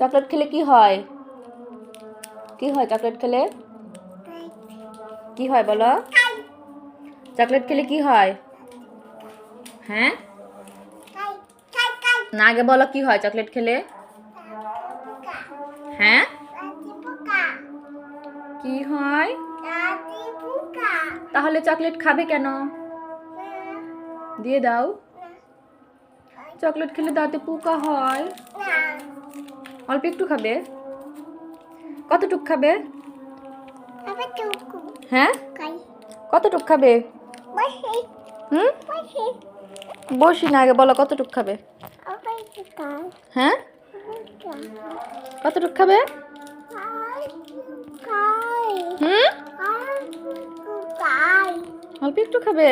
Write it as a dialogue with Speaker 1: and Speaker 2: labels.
Speaker 1: Chocolate খেলে কি হয়? কি হয় চকলেট খেলে? কি হয় বলো? চকলেট খেলে কি হয়? হ্যাঁ? না, আগে বলো কি হয় চকলেট খেলে? হ্যাঁ? কি হয়? তাহলে চকলেট খাবে কেন? দিয়ে দাও। চকলেট খেলে দাঁতে পোকা হয়। অল্প একটু খাবে? কতটুক খাবে? হ্যাঁ? কতটুক খাবে? হুম? বসি। না আগে বলো কতটুক খাবে? হ্যাঁ? কতটুক খাবে? হুম? অল্প একটু খাবে?